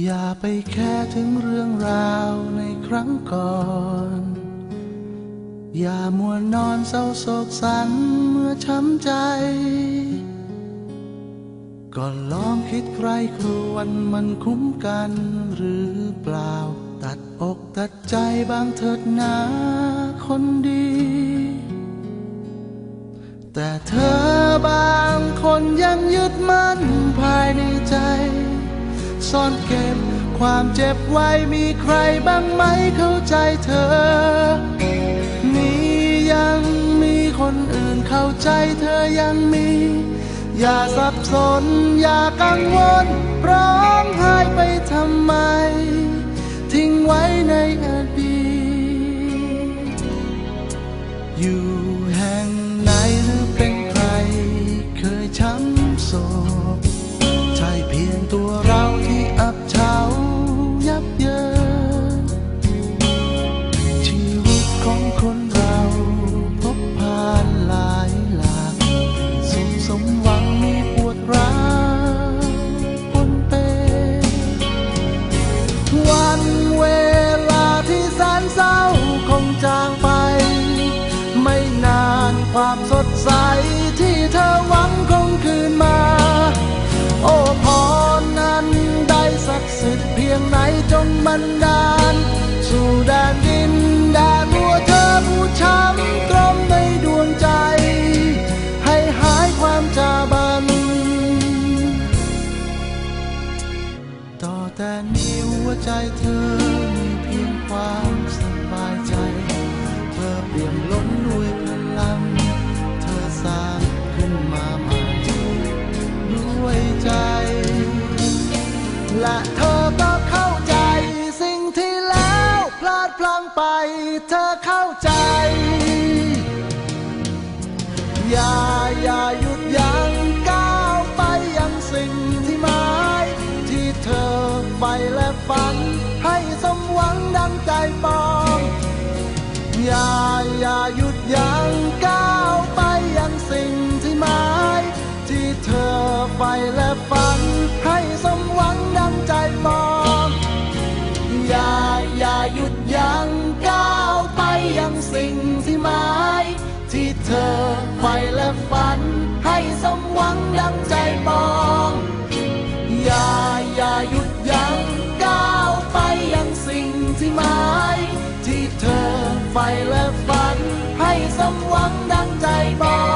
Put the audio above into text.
อย่าไปแค่ถึงเรื่องราวในครั้งก่อน อย่ามัวนอนเศร้าโศกสันเมื่อช้ำใจก็ลองคิดใครครวนมันคุ้มกันหรือเปล่า ตัดอกตัดใจบางเถิดนาคนดี แต่เธอบางคนยังยึดมั่นภายในใจ ซ่อนเก็บ ความเจ็บไว้มีใครบ้างไหมเข้าใจเธอมียังมีคนอื่นเข้าใจเธอยังมี อย่าสับสนอย่ากังวลร้องไห้ไปทำไม ความสดใสที่เธอหวังคงคืนมา โอ้พรนั้นได้ศักดิ์สิทธิ์เพียงไหนจงบันดาล สู่แดนดินแดนหัวเธอผู้ช้ำตรมในดวงใจ ให้หายความจาบัน ต่อแต่นี้หัวใจเธอมีเพียงความ และเธอก็เข้าใจ สิ่งที่แล้วพลาดพลั้งไป เธอเข้าใจ อย่าอย่าหยุดยั้งก้าวไปยังสิ่งที่หมายที่เธอใฝ่และฝัน ให้สมหวังดังใจปองอย่า อใฝ่และฝัน ให้สมหวังดังใจปองอย่าอย่าหยุดยั้งก้าวไปยังสิ่งที่หมาย ที่เธอใฝ่และฝัน ให้สมหวังดังใจปองอย่าอย่าหยุดยั้งก้าวไปยังสิ่งที่หมาย ที่เธอใฝ่และฝัน ให้สมหวังดังใจปอง